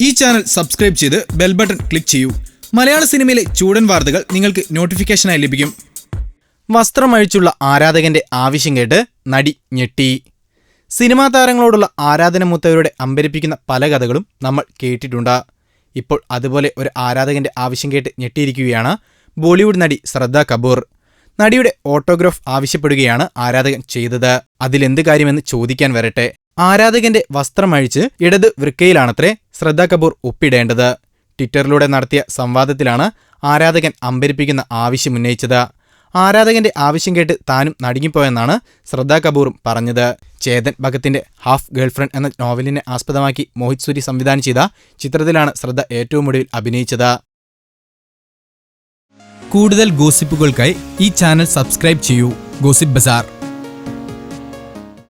ഈ channel subscribe ചെയ്ത് bell button click ചെയ്യൂ. മലയാള സിനിമയിലെ ചൂടൻ വാർത്തകൾ നിങ്ങൾക്ക് നോട്ടിഫിക്കേഷനായി ലഭിക്കും. വസ്ത്രമഴിച്ചുള്ള ആരാധകന്റെ ആവശ്യം കേട്ട് നടി ഞെട്ടി. സിനിമാ താരങ്ങളോടുള്ള ആരാധന മൂത്തവരുടെ അമ്പരിപ്പിക്കുന്ന പല കഥകളും നമ്മൾ കേട്ടിട്ടുണ്ട്. ഇപ്പോൾ അതുപോലെ ഒരു ആരാധകന്റെ ആവശ്യം കേട്ട് ഞെട്ടിയിരിക്കുകയാണ് ബോളിവുഡ് നടി ശ്രദ്ധ കപൂർ. നടിയുടെ ഓട്ടോഗ്രാഫ് ആവശ്യപ്പെടുകയാണ് ആരാധകൻ ചെയ്തത്. അതിലെന്ത് കാര്യമെന്ന് ചോദിക്കാൻ വരട്ടെ. ആരാധകന്റെ വസ്ത്രമഴിച്ച് ഇടത് വൃക്കയിലാണത്രേ. ശ്രദ്ധ കപൂർ ഒപ്പിടേണ്ടത്. ട്വിറ്ററിലൂടെ നടത്തിയ സംവാദത്തിലാണ് ആരാധകൻ അമ്പരിപ്പിക്കുന്ന ആവശ്യമുന്നയിച്ചത് ആരാധകന്റെ ആവശ്യം കേട്ട് താനും നടുങ്ങിപ്പോയെന്നാണ് ശ്രദ്ധ കപൂറും പറഞ്ഞത്. ചേതൻ ഭഗത്തിന്റെ ഹാഫ് ഗേൾഫ്രണ്ട് എന്ന നോവലിനെ ആസ്പദമാക്കി മോഹിത് സൂരി സംവിധാനം ചെയ്ത ചിത്രത്തിലാണ് ശ്രദ്ധ ഏറ്റവും ഒടുവിൽ അഭിനയിച്ചത്. കൂടുതൽ ഗോസിപ്പുകൾക്കായി ഈ ചാനൽ സബ്സ്ക്രൈബ് ചെയ്യൂ. Gossip bazaar.